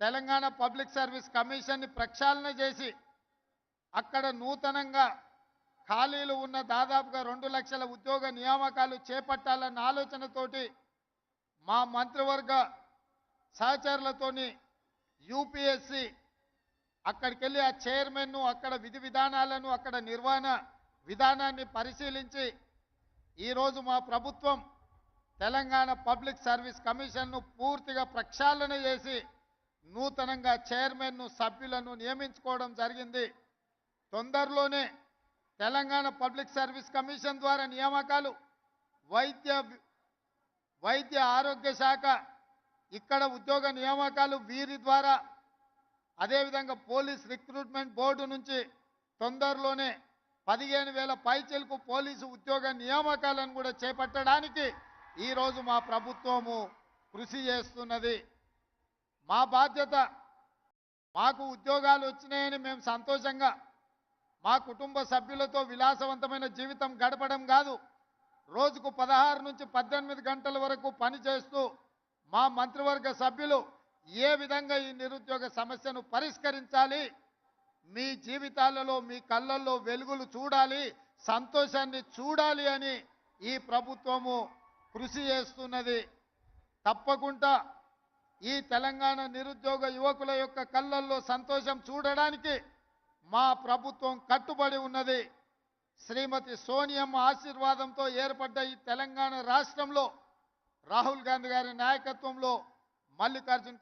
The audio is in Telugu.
తెలంగాణ పబ్లిక్ సర్వీస్ కమిషన్ని ప్రక్షాళన చేసి అక్కడ నూతనంగా ఖాళీలు ఉన్న దాదాపుగా రెండు లక్షల ఉద్యోగ నియామకాలు చేపట్టాలన్న ఆలోచనతోటి మా మంత్రివర్గ సహచరులతోని యూపీఎస్సి అక్కడికి వెళ్ళి ఆ చైర్మన్ను అక్కడ విధి విధానాలను అక్కడ నిర్వహణ విధానాన్ని పరిశీలించి ఈరోజు మా ప్రభుత్వం తెలంగాణ పబ్లిక్ సర్వీస్ కమిషన్ను పూర్తిగా ప్రక్షాళన చేసి నూతనంగా చైర్మన్ను సభ్యులను నియమించుకోవడం జరిగింది. తొందరలోనే తెలంగాణ పబ్లిక్ సర్వీస్ కమిషన్ ద్వారా నియామకాలు వైద్య వైద్య ఆరోగ్య శాఖ ఇక్కడ ఉద్యోగ నియామకాలు వీరి ద్వారా అదేవిధంగా పోలీస్ రిక్రూట్మెంట్ బోర్డు నుంచి తొందరలోనే పదిహేను వేల పైచలకు పోలీసు ఉద్యోగ నియామకాలను కూడా చేపట్టడానికి ఈరోజు మా ప్రభుత్వము కృషి చేస్తున్నది. మా బాధ్యత మాకు ఉద్యోగాలు వచ్చినాయని మేము సంతోషంగా మా కుటుంబ సభ్యులతో విలాసవంతమైన జీవితం గడపడం కాదు. రోజుకు పదహారు నుంచి పద్దెనిమిది గంటల వరకు పనిచేస్తూ మా మంత్రివర్గ సభ్యులు ఏ విధంగా ఈ నిరుద్యోగ సమస్యను పరిష్కరించాలి మీ జీవితాలలో మీ కళ్ళల్లో వెలుగులు చూడాలి సంతోషాన్ని చూడాలి అని ఈ ప్రభుత్వము కృషి చేస్తున్నది. తప్పకుండా ఈ తెలంగాణ నిరుద్యోగ యువకుల యొక్క కళ్ళల్లో సంతోషం చూడడానికి మా ప్రభుత్వం కట్టుబడి ఉన్నది. శ్రీమతి సోనియమ్మ ఆశీర్వాదంతో ఏర్పడ్డ ఈ తెలంగాణ రాష్ట్రంలో రాహుల్ గాంధీ గారి నాయకత్వంలో మల్లికార్జున్